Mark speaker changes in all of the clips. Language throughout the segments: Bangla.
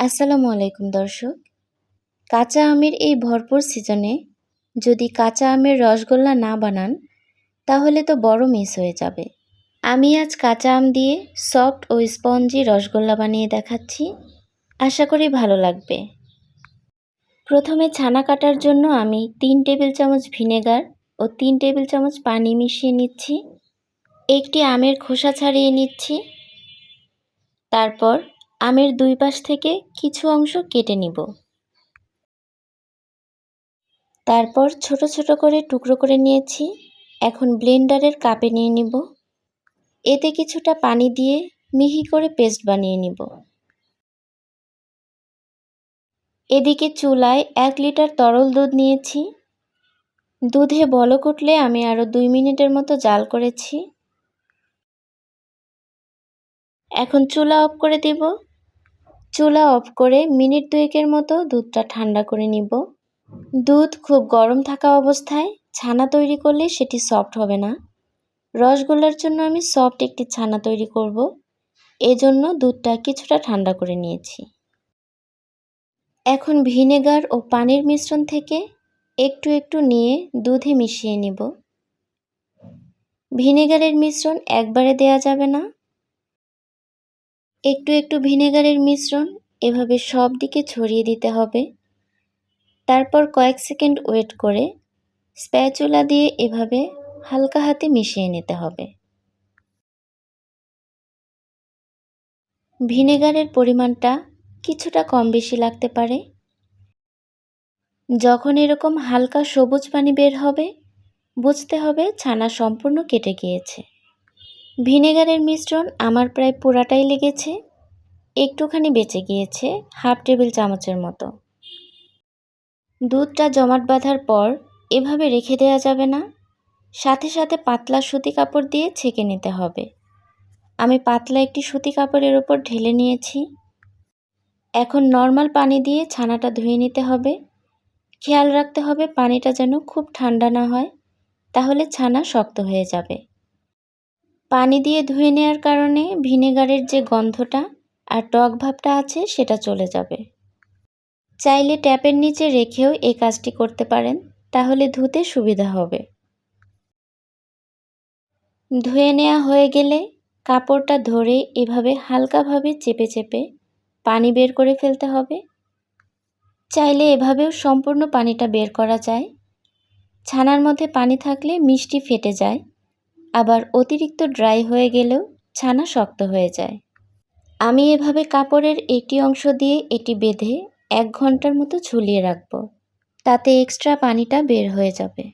Speaker 1: আসসালামু আলাইকুম দর্শক। কাঁচা আমের এই ভরপুর সিজনে যদি কাঁচা আমের রসগোল্লা না বানান, তাহলে তো বড় মিস হয়ে যাবে। আমি আজ কাঁচা আম দিয়ে সফট ও স্পঞ্জি রসগোল্লা বানিয়ে দেখাচ্ছি। আশা করি ভালো লাগবে। প্রথমে ছানা কাটার জন্য আমি তিন টেবিল চামচ ভিনেগার ও তিন টেবিল চামচ পানি মিশিয়ে নিচ্ছি। একটি আমের খোসা ছাড়িয়ে নিচ্ছি। তারপর আমের দুই পাশ থেকে কিছু অংশ কেটে নিব। তারপর ছোট ছোট করে টুকরো করে নিয়েছি। এখন ব্লেন্ডারের কাপে নিয়ে নিব। এতে কিছুটা পানি দিয়ে মিহি করে পেস্ট বানিয়ে নিব। এদিকে চুলায় এক লিটার তরল দুধ নিয়েছি। দুধে বলক উঠলে আমি আরও দুই মিনিটের মতো জাল করেছি। এখন চুলা অফ করে দিব। চুলা অফ করে মিনিট দুয়েকের মতো দুধটা ঠান্ডা করে নিব। দুধ খুব গরম থাকা অবস্থায় ছানা তৈরি করলে সেটি সফট হবে না। রসগোল্লার জন্য আমি সফট একটি ছানা তৈরি করব। এজন্য দুধটা কিছুটা ঠান্ডা করে নিয়েছি। এখন ভিনেগার ও পানির মিশ্রণ থেকে একটু একটু নিয়ে দুধে মিশিয়ে নিব। ভিনেগারের মিশ্রণ একবারে দেয়া যাবে না। একটু একটু ভিনেগারের মিশ্রণ এভাবে সব দিকে ছড়িয়ে দিতে হবে। তারপর কয়েক সেকেন্ড ওয়েট করে স্প্যাচুলা দিয়ে এভাবে হালকা হাতে মিশিয়ে নিতে হবে। ভিনেগারের পরিমাণটা কিছুটা কম বেশি লাগতে পারে। যখন এরকম হালকা সবুজ পানি বের হবে, বুঝতে হবে ছানা সম্পূর্ণ কেটে গিয়েছে। ভিনেগারের মিশ্রণ আমার প্রায় পুরাটাই লেগেছে, একটুখানি বেঁচে গিয়েছে হাফ টেবিল চামচের মতো। দুধটা জমাট বাঁধার পর এভাবে রেখে দেওয়া যাবে না। সাথে সাথে পাতলা সুতি কাপড় দিয়ে ছেঁকে নিতে হবে। আমি পাতলা একটি সুতি কাপড়ের ওপর ঢেলে নিয়েছি। এখন নর্মাল পানি দিয়ে ছানাটা ধুয়ে নিতে হবে। খেয়াল রাখতে হবে পানিটা যেন খুব ঠান্ডা না হয়, তাহলে ছানা শক্ত হয়ে যাবে। পানি দিয়ে ধুয়ে নেওয়ার কারণে ভিনেগারের যে গন্ধটা আর টক ভাবটা আছে সেটা চলে যাবে। চাইলে ট্যাপের নিচে রেখেও এই কাজটি করতে পারেন, তাহলে ধুতে সুবিধা হবে। ধুয়ে নেওয়া হয়ে গেলে কাপড়টা ধরে এভাবে হালকাভাবে চেপে চেপে পানি বের করে ফেলতে হবে। চাইলে এভাবেও সম্পূর্ণ পানিটা বের করা যায়। ছানার মধ্যে পানি থাকলে মিষ্টি ফেটে যায়। আবার অতিরিক্ত ড্রাই হয়ে গেলেও ছানা শক্ত হয়ে যায়। আমি এভাবে কাপড়ের একটি অংশ দিয়ে এটি বেঁধে এক ঘণ্টার মতো ঝুলিয়ে রাখব। তাতে এক্সট্রা পানিটা বের হয়ে যাবে।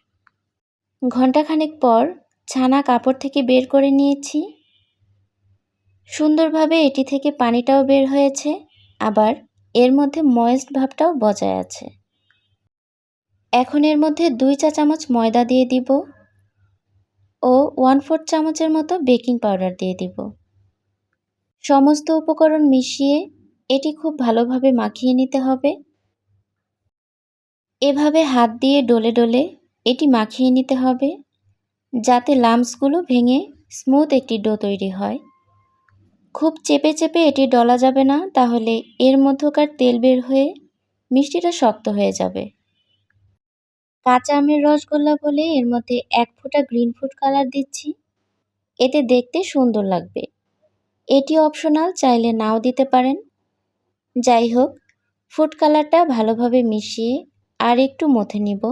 Speaker 1: ঘন্টাখানেক পর ছানা কাপড় থেকে বের করে নিয়েছি। সুন্দরভাবে এটি থেকে পানিটাও বের হয়েছে, আবার এর মধ্যে ময়েস্ট ভাবটাও বজায় আছে। এখন এর মধ্যে দুই চা চামচ ময়দা দিয়ে দিব। ও ওয়ান ফোর্থ চামচের মতো বেকিং পাউডার দিয়ে দিব। সমস্ত উপকরণ মিশিয়ে এটি খুব ভালোভাবে মাখিয়ে নিতে হবে। এভাবে হাত দিয়ে ডলে ডলে এটি মাখিয়ে নিতে হবে, যাতে লামসগুলো ভেঙে স্মুথ একটি ডো তৈরি হয়। খুব চেপে চেপে এটি ডলা যাবে না, তাহলে এর মধ্যকার তেল বের হয়ে মিষ্টিটা শক্ত হয়ে যাবে। কাঁচা আমের রসগোল্লা বলে এর মধ্যে এক ফোঁটা গ্রিন ফুড কালার দিচ্ছি। এতে দেখতে সুন্দর লাগবে। এটি অপশনাল, চাইলে নাও দিতে পারেন। যাই হোক, ফুড কালারটা ভালোভাবে মিশিয়ে আর একটু মথে নিব।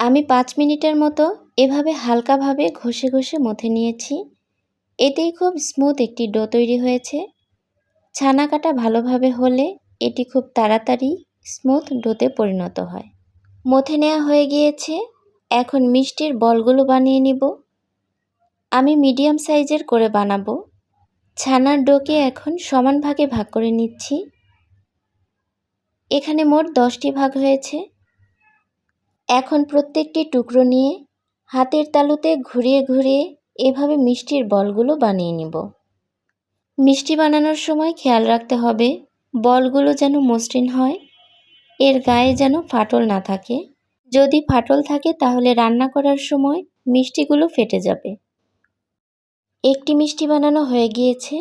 Speaker 1: আমি পাঁচ মিনিটের মতো এভাবে হালকাভাবে ঘষে ঘষে মথে নিয়েছি। এতেই খুব স্মুথ একটি ডো তৈরি হয়েছে। ছানা কাটা ভালোভাবে হলে এটি খুব তাড়াতাড়ি স্মুথ ডোতে পরিণত হয়। মথে নেওয়া হয়ে গিয়েছে। এখন মিষ্টির বলগুলো বানিয়ে নিব। আমি মিডিয়াম সাইজের করে বানাবো। ছানার ডোকে এখন সমান ভাগে ভাগ করে নিচ্ছি। এখানে মোট দশটি ভাগ হয়েছে। এখন প্রত্যেকটি টুকরো নিয়ে হাতের তালুতে ঘুরিয়ে ঘুরিয়ে এভাবে মিষ্টির বলগুলো বানিয়ে নিব। মিষ্টি বানানোর সময় খেয়াল রাখতে হবে, বলগুলো যেন মসৃণ হয়। এর গায়ে যেন ফাটল না থাকে। যদি ফাটল থাকে, তাহলে রান্না করার সময় মিষ্টিগুলো ফেটে যাবে। একটি মিষ্টি বানানো হয়ে গিয়েছে।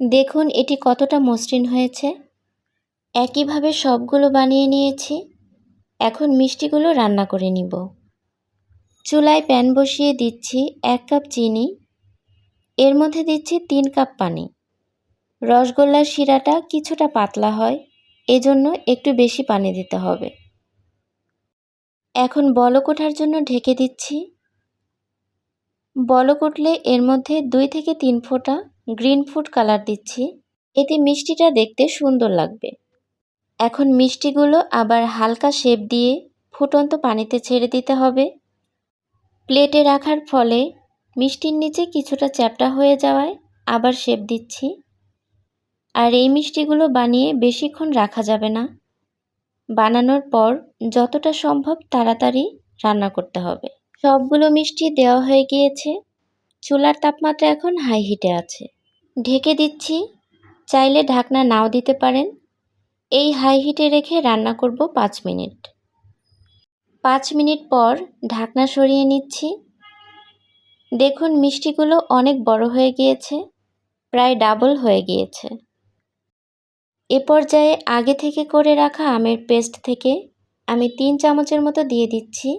Speaker 1: দেখুন, এটি কতটা মসৃণ হয়েছে। একইভাবে সবগুলো বানিয়ে নিয়েছি। এখন মিষ্টিগুলো রান্না করে নিব। চুলায় প্যান বসিয়ে দিচ্ছি এক কাপ চিনি। এর মধ্যে দিচ্ছি তিন কাপ পানি। রসগোল্লার শিরাটা কিছুটা পাতলা হয়। এজন্য একটু বেশি পানি দিতে হবে। এখন বলক ওঠার জন্য ঢেকে দিচ্ছি। বলক উঠলে এর মধ্যে দুই থেকে তিন ফোঁটা গ্রিন ফুড কালার দিচ্ছি। এতে মিষ্টিটা দেখতে সুন্দর লাগবে। এখন মিষ্টিগুলো আবার হালকা শেপ দিয়ে ফুটন্ত পানিতে ছেড়ে দিতে হবে। প্লেটে রাখার ফলে মিষ্টির নিচে কিছুটা চ্যাপটা হয়ে যাওয়ায় আবার শেপ দিচ্ছি। আর এই মিষ্টিগুলো বানিয়ে বেশিক্ষণ রাখা যাবে না। বানানোর পর যতটা সম্ভব তাড়াতাড়ি রান্না করতে হবে। সবগুলো মিষ্টি দেওয়া হয়ে গিয়েছে। চুলার তাপমাত্রা এখন হাই হিটে আছে। ঢেকে দিচ্ছি। চাইলে ঢাকনা নাও দিতে পারেন। এই হাই হিটে রেখে রান্না করব পাঁচ মিনিট। পাঁচ মিনিট পর ঢাকনা সরিয়ে নিচ্ছি। দেখুন মিষ্টিগুলো অনেক বড় হয়ে গিয়েছে, প্রায় ডাবল হয়ে গিয়েছে। এ পর্যায়ে আগে থেকে করে রাখা আমের পেস্ট থেকে আমি তিন চামচের মতো দিয়ে দিচ্ছি।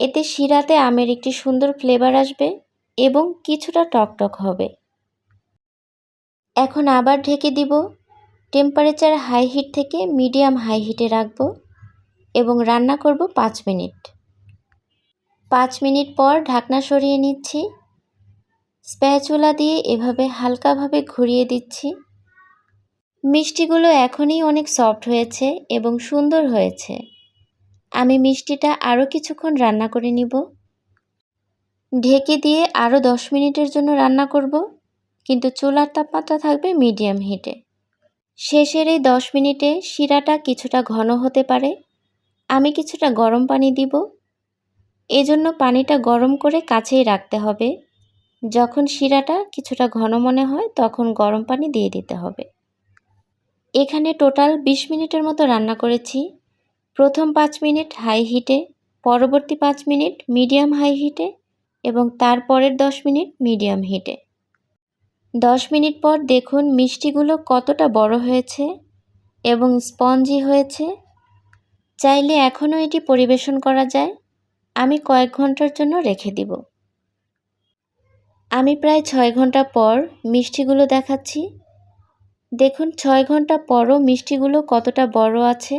Speaker 1: এতে শিরাতে আমের একটি সুন্দর ফ্লেভার আসবে এবং কিছুটা টকটক হবে। এখন আবার ঢেকে দিব। টেম্পারেচার হাই হিট থেকে মিডিয়াম হাই হিটে রাখব এবং রান্না করব পাঁচ মিনিট। পাঁচ মিনিট পর ঢাকনা সরিয়ে নিচ্ছি। স্প্যাচুলা দিয়ে এভাবে হালকাভাবে ঘুরিয়ে দিচ্ছি। মিষ্টিগুলো এখনই অনেক সফট হয়েছে এবং সুন্দর হয়েছে। আমি মিষ্টিটা আরও কিছুক্ষণ রান্না করে নিব। ঢেকে দিয়ে আরও দশ মিনিটের জন্য রান্না করব, কিন্তু চুলার তাপমাত্রা থাকবে মিডিয়াম হিটে। শেষের এই দশ মিনিটে শিরাটা কিছুটা ঘন হতে পারে। আমি কিছুটা গরম পানি দিব। এজন্য পানিটা গরম করে কাছেই রাখতে হবে। যখন শিরাটা কিছুটা ঘন মনে হয়, তখন গরম পানি দিয়ে দিতে হবে। এখানে টোটাল ২০ মিনিটের মতো রান্না করেছি। প্রথম পাঁচ মিনিট হাই হিটে, পরবর্তী পাঁচ মিনিট মিডিয়াম হাই হিটে এবং তারপরের দশ মিনিট মিডিয়াম হিটে। দশ মিনিট পর দেখুন মিষ্টিগুলো কতটা বড় হয়েছে এবং স্পঞ্জি হয়েছে। চাইলে এখনও এটি পরিবেশন করা যায়। আমি কয়েক ঘণ্টার জন্য রেখে দিব। আমি প্রায় ছয় ঘণ্টা পর মিষ্টিগুলো দেখাচ্ছি। দেখুন, ছয় ঘণ্টা পরও মিষ্টিগুলো কতটা বড় আছে।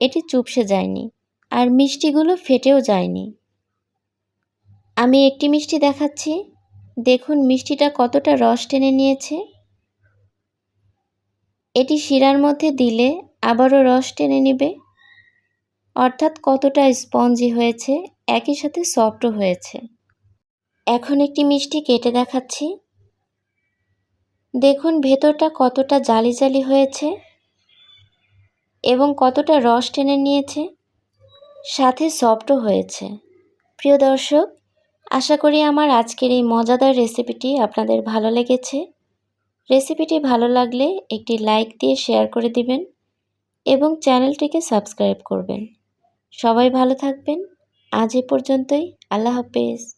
Speaker 1: এটি চুপসে যায়নি আর মিষ্টিগুলো ফেটেও যায়নি। আমি একটি মিষ্টি দেখাচ্ছি। দেখুন, মিষ্টিটা কতটা রস টেনে নিয়েছে। এটি শিরার মধ্যে দিলে আবারও রস টেনে নেবে। অর্থাৎ কতটা স্পঞ্জি হয়েছে, একই সাথে সফটও হয়েছে। এখন একটি মিষ্টি কেটে দেখাচ্ছি। দেখুন ভেতরটা কতটা জালি জালি হয়েছে এবং কতটা রস টেনে নিয়েছে, সাথে সফটও হয়েছে। প্রিয় দর্শক, আশা করি আমার আজকের এই মজাদার রেসিপিটি আপনাদের ভালো লেগেছে। রেসিপিটি ভালো লাগলে একটি লাইক দিয়ে শেয়ার করে দিবেন এবং চ্যানেলটিকে সাবস্ক্রাইব করবেন। সবাই ভালো থাকবেন। আজ এ পর্যন্তই। আল্লাহ হাফেজ।